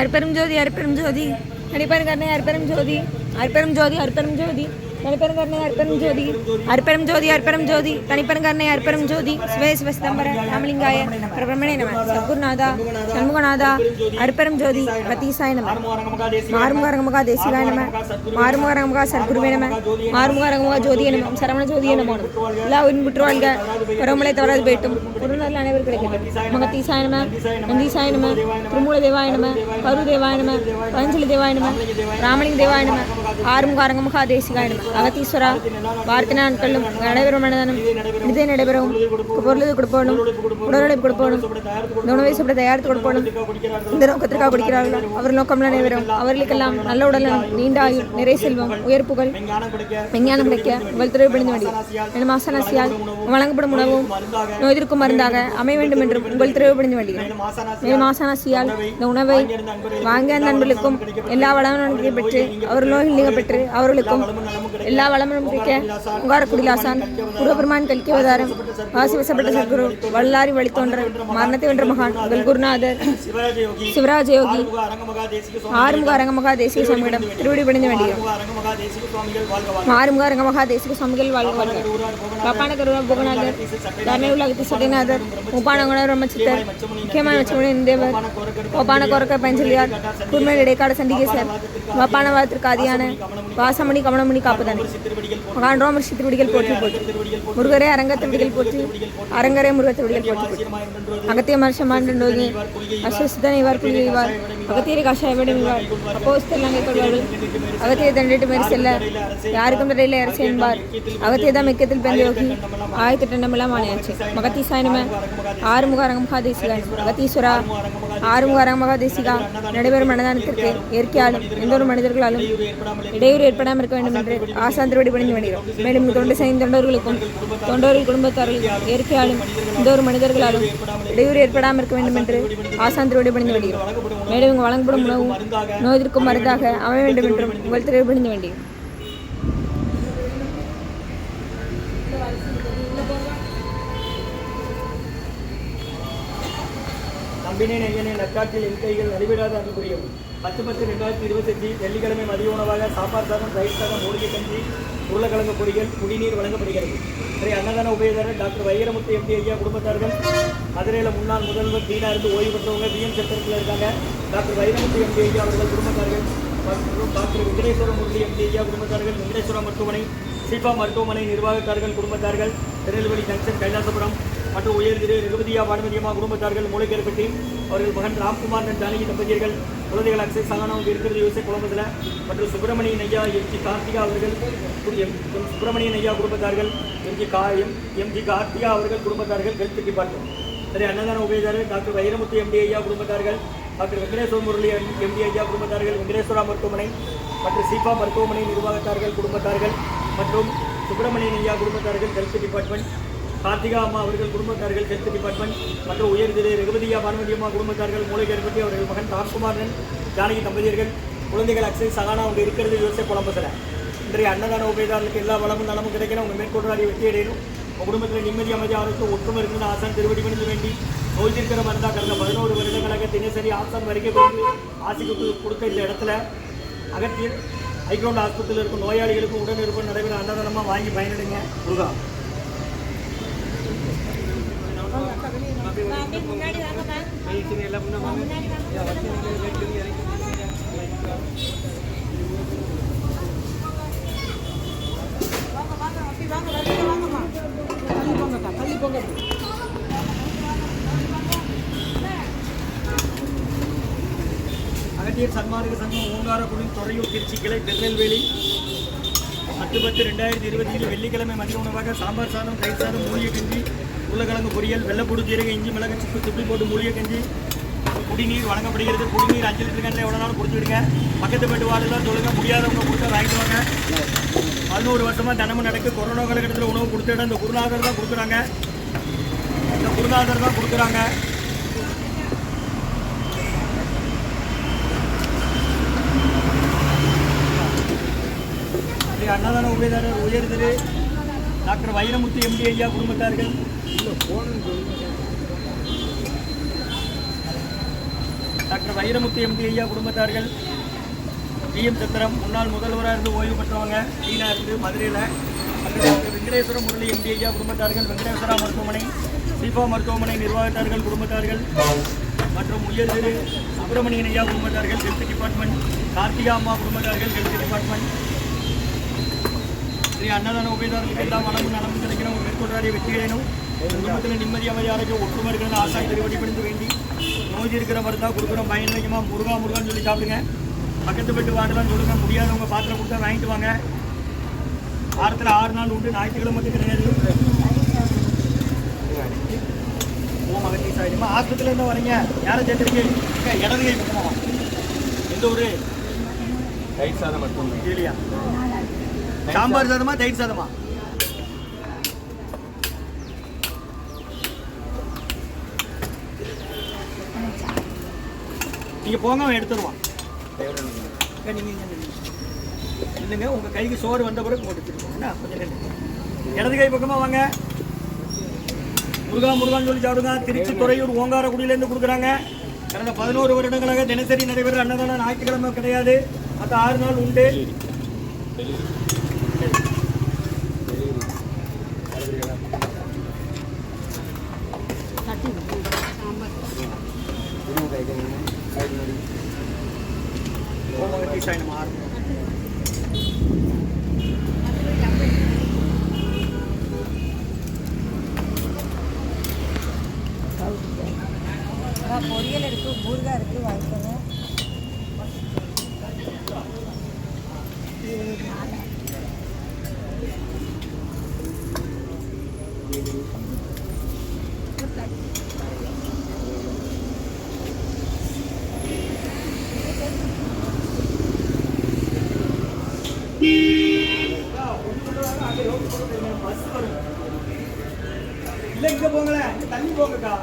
அற்பெரும் ஜோதி அற்பெரும் ஜோதி. நடிப்பெரும் கருணை அற்பெரும் ஜோதி. அற்பெரும் ஜோதி அற்பெரும் ஜோதி. தனிப்பெரும் கருணை அற்பெரும் ஜோதி அற்பெரும் ஜோதி அற்பெரும் ஜோதி தனிப்பெரும் கருணை அற்பெரும் ஜோதி சிவே சிவஸ்தம்பர ராமலிங்காய பிரபரமணே நம. சத்குருநாதா சண்முகநாதா அற்பெரும் ஜோதி பத்தீசாய நம. மாறுமுக ரங்கமுகா தேசிகாய நம. மாறுமுக ரங்கமுகா சத்குருவே நம. மாறுமுக ரங்கமுகா ஜோதிய நம. சரவண ஜோதிய நமோ. நம எல்லா உயிரின் குற்றவாளிக பரவமலை தவறாது போயிட்டும் குருநாள் அனைவரும் கிடைக்கட்டும். மகத்தீசாய நம நந்தீசாய நம திருமூல தேவாய நம கரு தேவாய நம பதஞ்சலி தேவாய நம ராமலிங்க தேவாய நம ஆறுமுக ஆறுமுகாரங்கமுகா தேசிகாய நம. அகத்தீஸ்வரா வார்த்தை நாட்களும் நடைபெறும் மனதனும் நிதை நடைபெறும் பொருளுது கொடுப்போனும் உடலுழைப்பு கொடுப்போனும் இந்த உணவை சாப்பிட தயாரித்து கொடுப்போனும் இந்த நோக்கத்திற்காக குடிக்கிறார்களோ அவர் நோக்கம் நடைபெறும். அவர்களுக்கெல்லாம் நல்ல உடலும் நீண்ட ஆயுள் நிறை செல்வம் உயர் புகழ் விஞ்ஞானம் கிடைக்க உங்கள் துறை பிடிந்து வேண்டிய என் மாசனாசியால் வழங்கப்படும் உணவும் நோய்திற்கும் மருந்தாக அமைய வேண்டும் என்றும் உங்கள் துறை பிடிந்து வேண்டிய மேலும் மாசனாசியால் இந்த உணவை வாங்கிய நண்பர்களுக்கும் எல்லா வளங்களும் பெற்று அவர் நோய் நீங்க பெற்று அவர்களுக்கும் எல்லா வளமும் கிடைக்க உங்காரக்குடிலாசான் குருபெருமான் கல்கி அவதாரம் வாசி வசப்பட்ட சத்குரு வல்லாரி வழித்தோன்ற மரணத்தை வென்ற மகான் உங்கள் குருநாதர் சிவராஜ யோகி ஆறுமுக அரங்கமகா தேசிய சுவாமியிடம் திருவடி பணிந்து வேண்டியோம் ஆறுமுக அரங்கமகா தேசிக சுவாமிகள் வாழ்க வாழ்க பாப்பான கருவா புகநாதர் தர்மே உலகத்தி சட்டிநாதர் உப்பானகுண பிரம்மச்சித்தர் முக்கியமான வச்சமுடி இந்தேவர் ஒப்பான கொரக்க பஞ்சலியார் குர்மேல் இடைக்காடு சண்டிகேசர் வப்பான வாத்திற்கு ஆதியான வாசமணி திருவடிகள் போற்றி போற்றி. முருகரே அரங்க திருவடிகள் போற்றி. அரங்கரே முருக திருவடிகள் போற்றி. போற்றி அகத்திய மனுஷமாண்டோகி அஸ்வசிதனை இவர் புலிவார் அகத்தியரை காஷாய விடும் இவார் அப்போஸ்தலங்கை கொள்வார்கள். அகத்திய தண்டிட்டு மேறி செல்ல. யாருக்கும் இடையில அரசு என்பார். அகத்தியதான் மிக்கத்தில் பிறந்த யோகி ஆயிரத்தி டண்டமெல்லாம் ஆணையாச்சு. மகத்தி சாயனம ஆறுமுக அரங்கமகா தேசிகா அகத்தீஸ்வரா ஆறுமுக அரங்கமகா தேசிகா நடைபெறும் மனதானத்திற்கு இயற்கையாலும் எந்த ஒரு மனிதர்களாலும் இடையூறு ஏற்படாமல் இருக்க வேண்டும் என்று ஆசான் திருவடி பணிந்து வேண்டுகிறோம் மேலும் தொண்டு செய்யும் தொண்டர்களுக்கும் தொண்டர்கள் குடும்பத்தார்களுக்கும் இயற்கையாலும் எந்த ஒரு மனிதர்களாலும் இடையூறு ஏற்படாமல் இருக்க வேண்டும் என்று ஆசான் திருவடி பணிந்து வேண்டுகிறோம் மேலும் இங்கு வழங்கப்படும் உணவும் நோய்திற்கும் மருந்தாக அமைய வேண்டும் என்றும் உங்கள் திருவடி பணிந்து வேண்டுகிறோம் நம்பினேன் ஐயனே நற்காற்றில் என் கைகள் நலிவிடாத அன்பு பத்து பத்து ரெண்டாயிரத்தி இருபத்தஞ்சு வெள்ளிக்கிழமை மதிய உணவாக சாப்பாடு சாதம் தயிர் சாதம் மூலிகை கஞ்சி உருளைக்கிழங்கு பொடிகள் குடிநீர் வழங்கப்படுகிறது. இன்றைய அன்னதான உபயோகர் டாக்டர் வைரமுத்து எம்பி ஐயா குடும்பத்தார்கள் மதுரையில் முன்னாள் முதல்வர் தீனா இருந்து ஓய்வு பெற்றவங்க பிஎம் சத்திரத்தில் இருக்காங்க. டாக்டர் வைரமுத்து எம்பி ஐயா அவர்கள் குடும்பத்தார்கள் மற்றும் டாக்டர் வெங்கடேஸ்வர முரளி எம்பி ஐயா குடும்பத்தார்கள் வெங்கடேஸ்வரா மருத்துவமனை சீபா மருத்துவமனை நிர்வாகத்தார்கள் குடும்பத்தார்கள் திருநெல்வேலி ஜங்ஷன் கைலாசபுரம் மற்றும் உயர் திரு ரகுபதியா பானுமதியம்மா குடும்பத்தார்கள் மூளைக்கருப்பட்டி அவர்கள் மகன் ராம்குமார் ஜானகி தம்பதியர்கள் குழந்தைகள் அக்ஷய் சகானம் இருக்கிறது யோசை குழம்புல மற்றும் சுப்பிரமணியன் ஐயா எம்ஜி கார்த்திகா அவர்கள் எம் சுப்பிரமணியன் ஐயா குடும்பத்தார்கள் எம்ஜி கா எம் எம்ஜி கார்த்திகா அவர்கள் குடும்பத்தார்கள் ஹெல்த் டிபார்ட்மெண்ட் சரி அன்னதான உபயோகர் டாக்டர் வைரமுத்து எம்டி ஐயா குடும்பத்தார்கள் டாக்டர் வெங்கடேஸ்வர முரளி எம்டி ஐயா குடும்பத்தார்கள் வெங்கடேஸ்வரா மருத்துவமனை மற்றும் சீபா மருத்துவமனை நிர்வாகத்தார்கள் குடும்பத்தார்கள் மற்றும் சுப்பிரமணியன் ஐயா குடும்பத்தார்கள் ஹெல்த் டிபார்ட்மெண்ட் கார்த்திகா அம்மா அவர்கள் குடும்பத்தார்கள் ஹெல்த் டிபார்ட்மெண்ட் மற்றும் உயர் ரகுபதியா பானுமதி அம்மா குடும்பத்தார்கள் மூளைக்கருப்பட்டி அவர்கள் மகன் ராம்குமாரன் ஜானகி தம்பதியர்கள் குழந்தைகள் அக்ஷய் சகானா அவங்க இருக்கிறது யோசை குழம்புல இன்றைய அன்னதான உபயோகர்களுக்கு எல்லா வளமும் நலமும் கிடைக்கணும். உங்கள் மேற்கொண்டு வெற்றி அடையணும். உங்கள் குடும்பத்தில் நிம்மதி அமைதி ஆரோக்கியம் ஒற்றுமை இருக்குன்னு ஆசான் திருவடி பணிந்து வேண்டி நோய்த்திருக்கிற மருந்தா கடந்த பதினோரு வருடங்களாக தினசரி ஆசான் வரைக்கும் கொண்டு ஆசிக்கு கொடுத்த இந்த இடத்துல அகத்தியர் ஐக்ரௌண்ட் ஆஸ்பத்திரியில் இருக்கும் நோயாளிகளுக்கும் உடன் இருப்போம் நடைபெற அன்னதானமாக வாங்கி பயனடைங்க முருகா அகத்தியர் சன்மார்க்க சங்கம் ஓங்காரக்குடி துறையூர் திருச்சி கிளை திருநெல்வேலி பத்து பத்து ரெண்டாயிரத்தி இருபத்தி வெள்ளிக்கிழமை மதிய உணவாக சாம்பார் சாதம் கை சாதம் மூலிகை கஞ்சி உருளைக்கிழங்கு பொரியல் வெள்ளப்பூடு ஜீரக இஞ்சி மிளகு சிப்பு துப்பி போட்டு மூலிகை கஞ்சி குடிநீர் வழங்கப்படுகிறது. குடிநீர் அஞ்சு லிட்டர் கண்டில் எவ்வளோ நாளும் கொடுத்து விடுங்க. பக்கத்து வீட்டு வார்டுலாம் சொல்லுங்க முடியாதவங்க கொடுத்தா வாங்கிட்டு வாங்க. பதினோரு வருஷமாக தினமும் நடக்கு. கொரோனா காலகட்டத்தில் உணவு கொடுத்துட்டு அந்த குருநாதர் தான் கொடுக்குறாங்க. இந்த குருநாதர் தான் கொடுக்குறாங்க ஸ்ரீ அன்னதான உபயதாரர் உயர் திரு டாக்டர் வைரமுத்து எம்டி ஐயா குடும்பத்தார்கள். டாக்டர் வைரமுத்து எம்பி ஐயா குடும்பத்தார்கள். பிஎம் சத்திரம் முன்னாள் முதல்வராக இருந்து ஓய்வு பெற்றவங்க சீனா இருந்து மதுரையில். வெங்கடேஸ்வரம் முரளி எம்பி ஐயா குடும்பத்தார்கள் வெங்கடேஸ்வரா மருத்துவமனை சீபா மருத்துவமனை நிர்வாகத்தார்கள் குடும்பத்தார்கள். மற்றும் உயர் திரு சுப்பிரமணியன் ஐயா குடும்பத்தார்கள் ஹெல்த் டிபார்ட்மெண்ட் கார்த்திகா அம்மா குடும்பத்தார்கள் ஹெல்த் டிபார்ட்மெண்ட் ஸ்ரீ அன்னதான உபயதாரர்களுக்கு எல்லாம் வளமும் நலமும் கிடைக்கணும் மேற்கொண்டாரிய வெற்றியடையணும் குடும்பத்தில் நிம்மதி அமைதி ஆரோக்கியம் ஒற்றுமை இருக்கிறது ஆசாய் திருவடிப்படுத்து வேண்டி நோய் இருக்கிற மருந்தா கொடுக்குறோம் பயனிலைக்குமா முருகா முருகான்னு சொல்லி சாப்பிடுங்க பக்கத்து வீட்டு வாங்கலாம் சொல்லுங்க முடியாதவங்க பாத்திரம் கொடுத்தா வாங்கிட்டு வாங்க வாரத்தில் ஆறு நாள் உண்டு ஞாயிற்றுக்கிழமை மட்டும் கிடையாது ஓம் அகத்தி சாயிடுமா ஆஸ்பத்திரியில் இருந்து வரீங்க யாரை சேர்த்துருக்கீங்க இடது கை பக்கமா எந்த ஊர் ரைட் சாதம் மட்டும் இல்லையா சாம்பார் சாதமா தயிர் சாதமா? நீங்க போங்க அவன் எடுத்துருவான். இல்லைங்க உங்க கைக்கு சோறு வந்த பிறகு போட்டு வச்சிருக்கோம் என்ன? கொஞ்சம். இடது கை பக்கமா வாங்க. முருகா முருகான்னு சொல்லி சாப்பிடுங்க. திருச்சி துறையூர் ஓங்காரக்குடியிலேருந்து கொடுக்குறாங்க. கடந்த பதினோரு வருடங்களாக தினசரி நடைபெற அன்னதானம் ஞாயிற்றுக்கிழமை கிடையாது. மற்ற ஆறு நாள் உண்டு. பொரியல் இருக்கு ஊறுகாய் இருக்கு. பஸ் வரும் இல்லை இங்கே போங்களேன் இங்க தள்ளி போங்கக்கா